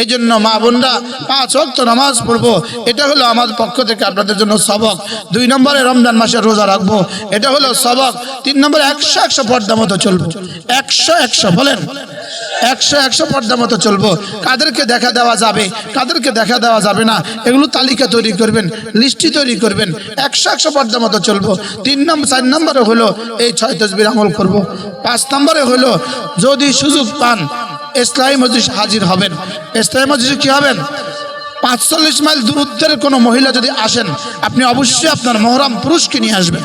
এই জন্য মা বোনরা পাঁচ অক্ত নামাজ পড়ব। এটা হলো আমার পক্ষ থেকে আপনাদের জন্য সবক। দুই নম্বরে রমজান মাসে রোজা রাখব। এটা হলো সবক। তিন নম্বরে একশো একশো পর্দা মতো চলবো। একশো একশো, বলেন। একশো একশো পর্দা মতো চলবো। কাদেরকে দেখা দেওয়া যাবে? কাদেরকে দেখা দেওয়া যাবে না? এগুলো তালিকা তৈরি করবেন, লিস্টি তৈরি করবেন। একশো একশো পর্দা মতো চলবো। তিন নম্বর চার নম্বরে হলো এই ছয় তসবির আমল করব। পাঁচ নম্বরে হলো যদি সুযোগ পান ইসলামী মজলিস হাজির হবেন। ইসলামী মজলিসে কি হবেন? পাঁচচল্লিশ মাইল দূরত্বের কোনো মহিলা যদি আসেন, আপনি অবশ্যই আপনার মহরম পুরুষকে নিয়ে আসবেন।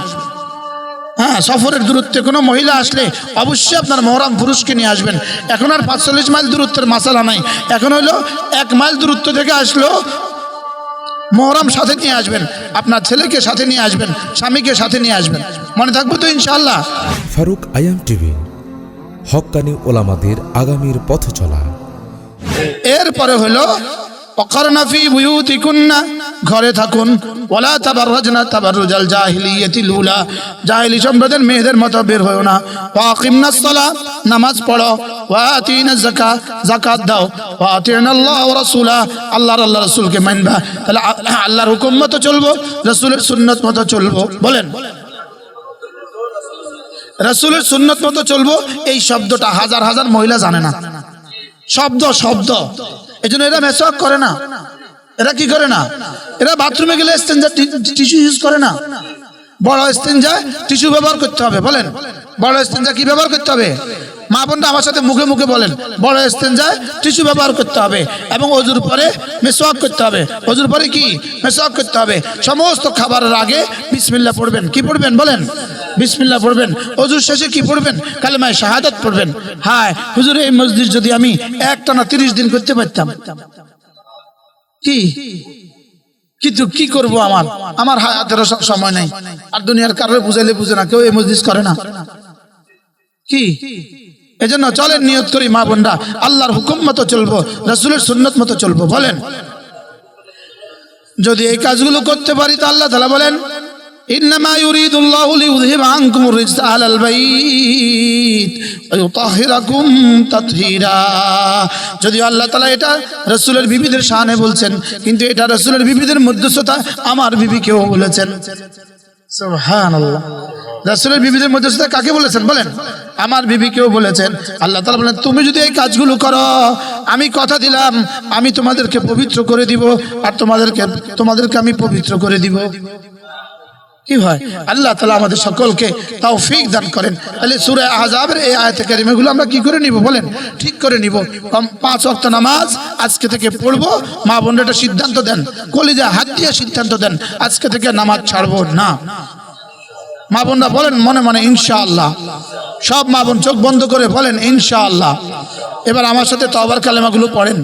হ্যাঁ সফরের দূরত্বে কোনো মহিলা আসলে অবশ্যই আপনার মহরাম পুরুষকে নিয়ে আসবেন। এখন আর পাঁচচল্লিশ মাইল দূরত্বের মাসালা নাই। এখন হলো এক মাইল দূরত্ব থেকে আসলো, মহরাম সাথে নিয়ে আসবেন। আপনার ছেলেকে সাথে নিয়ে আসবেন, স্বামীকে সাথে নিয়ে আসবেন। মনে থাকব তো ইনশাল্লাহ ফারুক আয়াম টিভি হক্কানি ওলামাদের আগামীর পথ চলা। এরপরে হলো অকরনাফি বুয়ুতিকুন্না, ঘরে থাকুন। ওলা তাবাররাজনা তাবাররুজাল জাহিলিয়াতিল উলা জাহিলি সম্প্রদায়ের মেয়েদের মতো বের হয়ো না। ওয়াকিমনাস সালা, নামাজ পড়ো। ওয়াতিনাজ যাকাত যাকাত দাও। ওয়াতিনা আল্লাহ রাসূলা। আল্লাহর আল্লাহ রাসূলকে মানবা। তাহলে আল্লাহর হুকুম মতো চলবো, রাসূলের সুন্নত মতো চলবো। বলেন। রাসূলের সুন্নত মতো চলবো, এই শব্দটা হাজার হাজার মহিলা জানে না। শব্দ শব্দ। এই জন্য এরা মেসওয়াক করে না। এরা কি করে না? এরা বাথরুমে গেলে স্টেঞ্জা টিস্যু ইউজ করে না। বড় স্টেঞ্জা টিস্যু ব্যবহার করতে হবে, বলেন। বড় স্টেঞ্জা কি ব্যবহার করতে হবে? মা বোনটা আমার সাথে মুখে মুখে বলেন, বড় স্টেঞ্জায় টিস্যু ব্যবহার করতে হবে এবং অজুর পরে মেসওয়াক করতে হবে। অজুর পরে কি? মেসওয়াক করতে হবে। সমস্ত খাবারের আগে বিসমিল্লা পড়বেন। কি পড়বেন বলেন? বিসমিল্লা পড়বেন। অজুর শেষে কি পড়বেন? কালেমায় শাহাদাত পড়বেন। হায়, হুজুর, এই মসজিদ যদি আমি একটানা তিরিশ দিন করতে পারতাম। কি? কিন্তু কি করব আমার? আমার হায়াতেরও সব সময় নাই। আর দুনিয়ার কারোর বুঝাইলে বুঝে না, কেউ এই মসজিদ করে না। কি? এজন্য চলেন নিয়ত করি মা বোনরা আল্লাহর হুকুম মতো চলবো রসুলের সুন্নত মতো চলবো বলেন যদি এই কাজগুলো করতে পারি তো আল্লাহ তালা বলেন إنما يريد الله ليذهب عنكم الرجس أهل البيت ويطهركم تطهيرا যদি আল্লাহ তালা এটা রসুলের বিবিদের শানে বলছেন কিন্তু এটা রসুলের বিবিদের মধ্যস্থতা আমার বিবিকেও বলেছেন সুবহানাল্লাহ রাসূলের বিবিদের মধ্যস্থতা কাকে বলেছেন? বলেন। আমার বিবিকেও বলেছেন। আল্লাহ তালা বলেন, তুমি যদি এই কাজগুলো করো, আমি কথা দিলাম, আমি তোমাদেরকে পবিত্র করে দিব, আর তোমাদেরকে তোমাদেরকে আমি পবিত্র করে দিব। কি হয়? আল্লাহ তালা আমাদের সকলকে তৌফিক দান করেন। তাহলে সুরে আজাবের এই আয়তে কারিমাগুলো আমরা কি করে নিব বলেন? ঠিক করে নিব। কম পাঁচ ওয়াক্ত নামাজ আজকে থেকে পড়ব। মা বোনরা সিদ্ধান্ত দেন। কলিজা হাত দিয়ে সিদ্ধান্ত দেন, আজকে থেকে নামাজ ছাড়বো না। মা বোনরা বলেন মনে মনে ইনশাআল্লাহ। সব মা বোন চোখ বন্ধ করে বলেন ইনশাআল্লাহ। এবার আমার সাথে তবার কালেমাগুলো পড়েন।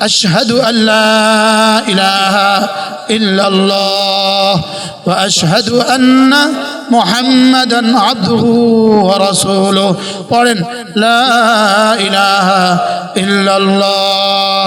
আশহাদু আল্লাহ ইলাহা ইল্লাল্লাহ ওয়া আশহাদু আন্না মুহাম্মাদান আবদুহু ওয়া রাসূলুহু। পড়েন, লা ইলাহা ইল্লাল্লাহ।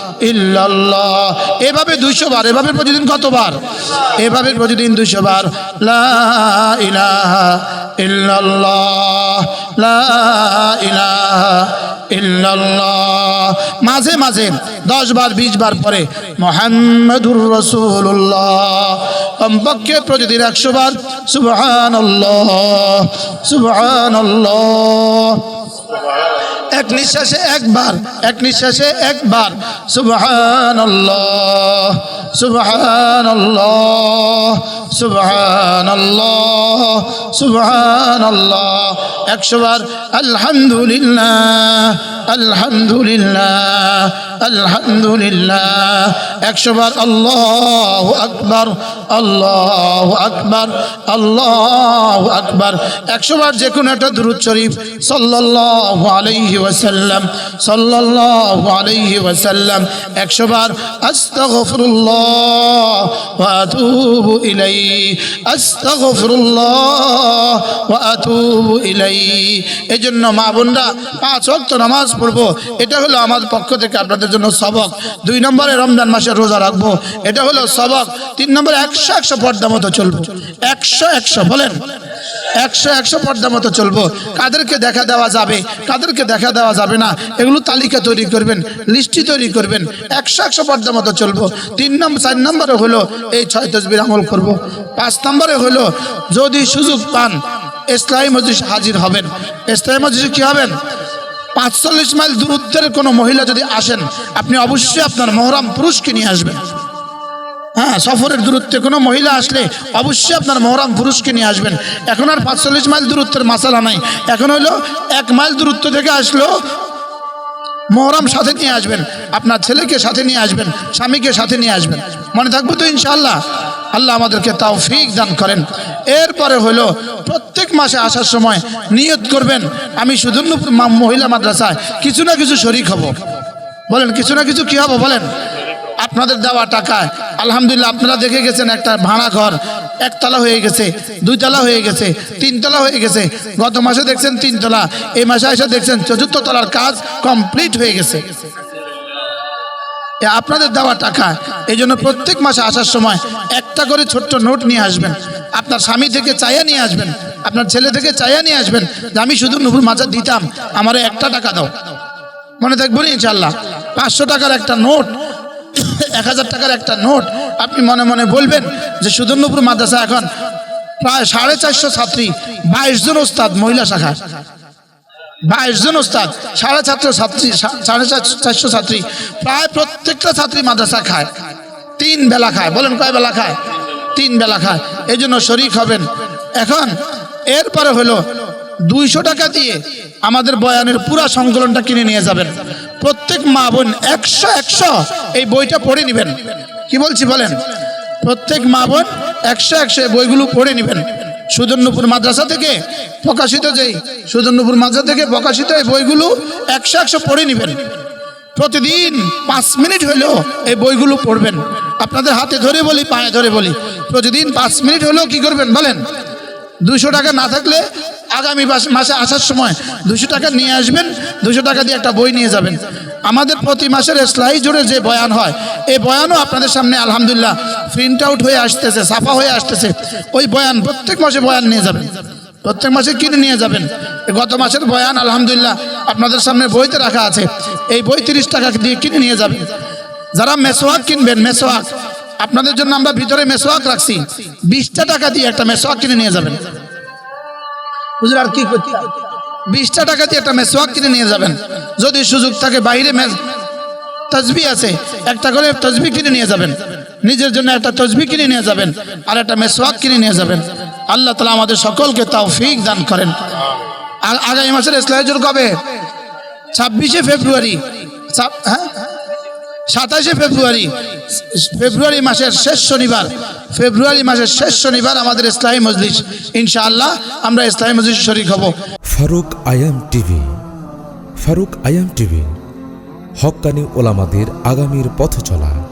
এভাবে দুইশো বার, এভাবে প্রতিদিন কতবার? এভাবে প্রতিদিন দুইশো বার। লা লা ইলাহা মাঝে মাঝে দশ বার, বিশ বার পরে মোহাম্মদুর রসুল্লাহ কমপক্ষে প্রতিদিন একশো বার। সুবহান সুবহান এক নিঃশ্বাসে একবার এক নিঃশ্বাসে একবার। সুবহান সুবহান সুবহান সুবহান একশো বার আলহামদুলিল্লাহ আলহামদুলিল্লাহ আলহামদুলিল্লাহ। একশো আল্লাহ আকবর আল্লাহ আকবর আল্লাহ আকবর। একশো বার যে কোনো একটা দুরুদ শরীফ, সাল্লাল্লাহু আলাইহি ওয়াসাল্লাম, সাল্লাল্লাহু আলাইহি ওয়াসাল্লাম। একশো বার আস্তাগফিরুল্লাহ ওয়া আতুবু ইলাইহি। আস্তাগফিরুল্লাহ ওয়া আতুবু এই জন্য মা বোনরা পাঁচ ওয়াক্ত নামাজ পড়ব। এটা হলো আমার পক্ষ থেকে আপনাদের জন্য সবক। দুই নম্বরে রমজান মাসে রোজা রাখব। এটা হলো সবক। তিন নম্বরে একশো একশো পর্দা মতো চলবো। একশো একশো বলেন। একশো একশো পর্দা মতো চলবো। কাদেরকে দেখা দেওয়া যাবে? কাদেরকে দেখা দেওয়া যাবে না? এগুলো তালিকা তৈরি করবেন, লিস্টি তৈরি করবেন। একশো একশো পর্দা মতো চলবো। তিন নম্বর চার নম্বরে হলো এই ছয় তসবির আমল করব। পাঁচ নম্বরে হলো যদি সুযোগ পান ইসলামী মসজিদ হাজির হবেন। ইসলামী মসজিদে কি হবেন? পাঁচচল্লিশ মাইল দূরত্বের কোনো মহিলা যদি আসেন, আপনি অবশ্যই আপনার মহরম পুরুষকে নিয়ে আসবেন। হ্যাঁ সফরের দূরত্বে কোনো মহিলা আসলে অবশ্যই আপনার মহরাম পুরুষকে নিয়ে আসবেন। এখন আর পাঁচচল্লিশ মাইল দূরত্বের মাসালা নাই। এখন হলো এক মাইল দূরত্ব থেকে আসলো, মহরাম সাথে নিয়ে আসবেন। আপনার ছেলেকে সাথে নিয়ে আসবেন, স্বামীকে সাথে নিয়ে আসবেন। মনে থাকব তো ইনশাআল্লাহ। আল্লাহ আমাদেরকে তাও ফিক দান করেন। এরপরে হলো প্রত্যেক মাসে আসার সময় নিয়ত করবেন, আমি মা- মহিলা মাদ্রাসায় কিছু না কিছু শরিক হব। বলেন, কিছু না কিছু কি হব? বলেন, আপনাদের দেওয়া টাকায়। আলহামদুলিল্লাহ, আপনারা দেখে গেছেন একটা ভাড়া ঘর, একতলা হয়ে গেছে, দুইতলা হয়ে গেছে, তিনতলা হয়ে গেছে। গত মাসে দেখছেন তিনতলা, এই মাসে এসে দেখছেন চতুর্থ তলার কাজ কমপ্লিট হয়ে গেছে। আপনাদের দেওয়া টাকা এই জন্য প্রত্যেক মাসে আসার সময় একটা করে ছোট্ট নোট নিয়ে আসবেন। আপনার স্বামী থেকে চাইয়া নিয়ে আসবেন, আপনার ছেলে থেকে চাইয়া নিয়ে আসবেন যে আমি শুধু নুপুর মাজার দিতাম, আমার একটা টাকা দাও। মনে থাকবেন ইনশাল্লাহ পাঁচশো টাকার একটা নোট, এক হাজার টাকার একটা নোট, আপনি মনে মনে বলবেন যে সুদর্ণপুর মাদ্রাসা এখন প্রায় সাড়ে চারশো ছাত্রী, বাইশ জন ওস্তাদ মহিলা শাখা। বাইশ জন ওস্তাদ, সাড়ে ছাত্র ছাত্রী, সাড়ে চার- চারশো ছাত্রী, প্রায় প্রত্যেকটা ছাত্রী মাদ্রাসা খায়। তিন বেলা খায়। বলেন কয় বেলা খায়? তিন বেলা খায়। এই জন্য শরিক হবেন। এখন এরপরে হলো দুইশো টাকা দিয়ে আমাদের বয়ানের পুরা সংকলনটা কিনে নিয়ে যাবেন। প্রত্যেক মা বোন একশো একশো এই বইটা পড়ে নেবেন। কি বলছি বলেন? প্রত্যেক মা বোন একশো একশো বইগুলো পড়ে নেবেন। সুদর্ণপুর মাদ্রাসা থেকে প্রকাশিত যেই সুদর্ণপুর মাদ্রাসা থেকে প্রকাশিত এই বইগুলো একশো একশো পড়ে নেবেন। প্রতিদিন পাঁচ মিনিট হলেও এই বইগুলো পড়বেন। আপনাদের হাতে ধরে বলি, পায়ে ধরে বলি। প্রতিদিন পাঁচ মিনিট হলেও কি করবেন বলেন? দুশো টাকা না থাকলে আগামী মাস- আসার সময় দুশো টাকা নিয়ে আসবেন দুশো টাকা দিয়ে একটা বই নিয়ে যাবেন। আমাদের প্রতি মাসের স্লাই জুড়ে যে বয়ান হয়, এই বয়ানও আপনাদের সামনে আলহামদুলিল্লাহ প্রিন্ট আউট হয়ে আসতেছে সাফা হয়ে আসতেছে। ওই বয়ান প্রত্যেক মাসে বয়ান নিয়ে যাবেন। প্রত্যেক মাসে কিনে নিয়ে যাবেন। গত মাসের বয়ান, আলহামদুলিল্লাহ, আপনাদের সামনে বইতে রাখা আছে। এই বই তিরিশ টাকা দিয়ে কিনে নিয়ে যাবেন যারা মেসোয়াক কিনবেন, মেসোয়াক, আপনাদের জন্য আমরা ভিতরে মেসোয়াক রাখছি। বিশটা টাকা দিয়ে একটা মেসোয়াক কিনে নিয়ে যাবেন। বুঝলেন আর কি বিশটা টাকা দিয়ে একটা মেসোয়াক কিনে নিয়ে যাবেন। যদি সুযোগ থাকে, বাইরে তসবি আছে। একটা করে তসবি কিনে নিয়ে যাবেন। নিজের জন্য একটা তসবি কিনে নিয়ে যাবেন। আর একটা মেসোয়াক কিনে নিয়ে যাবেন। আল্লাহ তালা আমাদের সকলকে তাও ফিক দান করেন। আগামী মাসের ইসলাহজুর কবে? ছাব্বিশে ফেব্রুয়ারি। হ্যাঁ? সাতাশে ফেব্রুয়ারি। ফেব্রুয়ারি মাসের শেষ শনিবার। ফেব্রুয়ারি মাসের শেষ শনিবার আমাদের ইসলামী মজলিস। ইনশাআল্লাহ আমরা ইসলামী মজলিস শরিক হব। ফারুক আয়াম টিভি। ফারুক আয়াম টিভি। হক্কানি ওলামাদের আগামীর পথ চলা